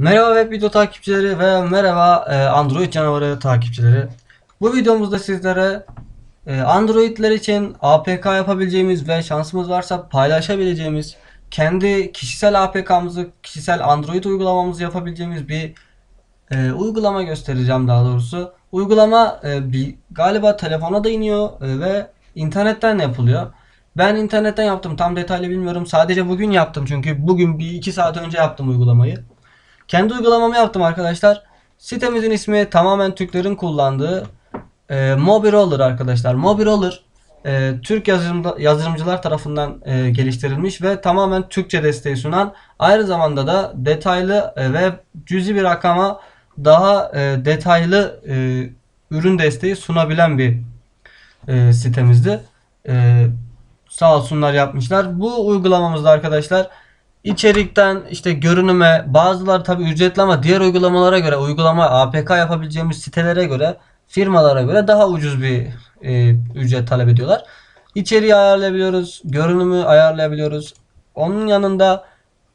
Merhaba web video takipçileri ve merhaba e, Android canavarı takipçileri. Bu videomuzda sizlere e, Androidler için APK yapabileceğimiz ve şansımız varsa paylaşabileceğimiz kendi kişisel APK'mızı, kişisel Android uygulamamızı yapabileceğimiz bir e, uygulama göstereceğim daha doğrusu. Uygulama galiba telefona da iniyor ve internetten yapılıyor. Ben internetten yaptım tam detaylı bilmiyorum. Sadece bugün yaptım çünkü bugün bir iki saat önce yaptım uygulamayı. Kendi uygulamamı yaptım arkadaşlar. Sitemizin ismi tamamen Türklerin kullandığı e, Mobiroller arkadaşlar. Mobiroller e, Türk yazılımda, yazılımcılar tarafından e, geliştirilmiş ve tamamen Türkçe desteği sunan aynı zamanda da detaylı e, ve cüzi bir rakama daha e, detaylı e, ürün desteği sunabilen bir e, sitemizdi. E, sağ olsunlar yapmışlar. Bu uygulamamızda arkadaşlar içerikten işte görünüme bazıları tabi ücretli ama diğer uygulamalara göre uygulama APK yapabileceğimiz sitelere göre firmalara göre daha ucuz bir e, ücret talep ediyorlar. İçeriği ayarlayabiliyoruz, görünümü ayarlayabiliyoruz. Onun yanında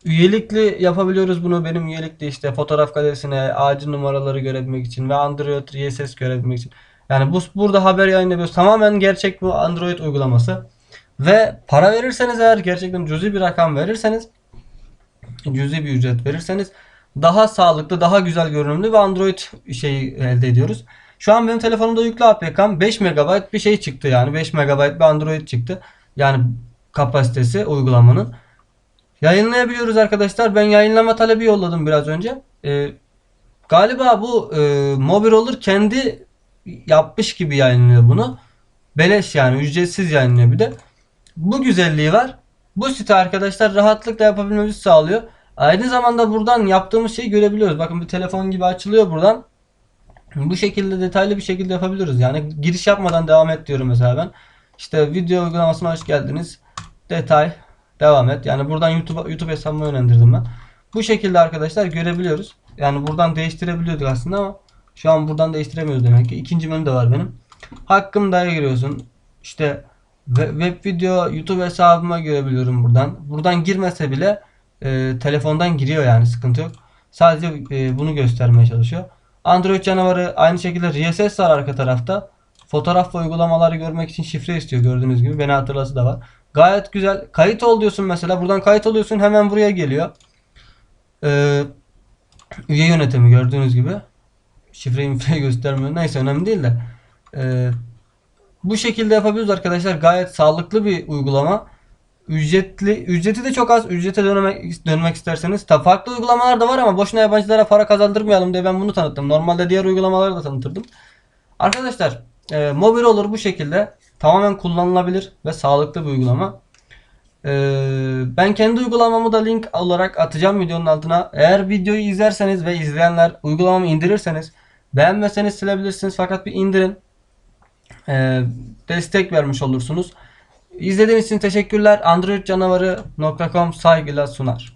üyelikli yapabiliyoruz bunu. Benim üyelikli işte fotoğraf galerisine acil numaraları görebilmek için ve Android RSS görebilmek için. Yani bu burada haber yayınlıyoruz. Tamamen gerçek bu Android uygulaması. Ve para verirseniz eğer gerçekten cüzi bir rakam verirseniz cüzi bir ücret verirseniz daha sağlıklı, daha güzel görünümlü ve Android şeyi elde ediyoruz. Şu an benim telefonumda yüklü APK'm 5 MB bir şey çıktı yani 5 MB bir Android çıktı. Yani kapasitesi uygulamanın. Yayınlayabiliyoruz arkadaşlar. Ben yayınlama talebi yolladım biraz önce. Ee, galiba bu e, mobil olur kendi yapmış gibi yayınlıyor bunu. Beleş yani ücretsiz yayınlıyor bir de. Bu güzelliği var. Bu site arkadaşlar rahatlıkla yapabilmemizi sağlıyor. Aynı zamanda buradan yaptığımız şeyi görebiliyoruz. Bakın bir telefon gibi açılıyor buradan. Bu şekilde detaylı bir şekilde yapabiliyoruz. Yani giriş yapmadan devam et diyorum mesela ben. İşte video uygulamasına hoş geldiniz. Detay devam et. Yani buradan YouTube YouTube hesabımı yönlendirdim ben. Bu şekilde arkadaşlar görebiliyoruz. Yani buradan değiştirebiliyorduk aslında ama şu an buradan değiştiremiyoruz demek ki. İkinci menü de var benim. Hakkımda'ya giriyorsun. İşte web video YouTube hesabıma görebiliyorum buradan. Buradan girmese bile e, telefondan giriyor yani sıkıntı yok. Sadece e, bunu göstermeye çalışıyor. Android canavarı aynı şekilde RSS var arka tarafta. Fotoğraf ve uygulamaları görmek için şifre istiyor gördüğünüz gibi. Beni hatırlası da var. Gayet güzel. Kayıt ol diyorsun mesela. Buradan kayıt oluyorsun hemen buraya geliyor. Ee, üye yönetimi gördüğünüz gibi. Şifreyi göstermiyor. Neyse önemli değil de. Ee, bu şekilde yapabiliyoruz arkadaşlar. Gayet sağlıklı bir uygulama. Ücretli, ücreti de çok az. Ücrete dönmek, dönmek isterseniz. Ta farklı uygulamalar da var ama boşuna yabancılara para kazandırmayalım diye ben bunu tanıttım. Normalde diğer uygulamaları da tanıtırdım. Arkadaşlar e, mobil olur bu şekilde. Tamamen kullanılabilir ve sağlıklı bir uygulama. E, ben kendi uygulamamı da link olarak atacağım videonun altına. Eğer videoyu izlerseniz ve izleyenler uygulamamı indirirseniz beğenmeseniz silebilirsiniz fakat bir indirin. E, destek vermiş olursunuz. İzlediğiniz için teşekkürler. AndroidCanavarı.com saygıyla sunar.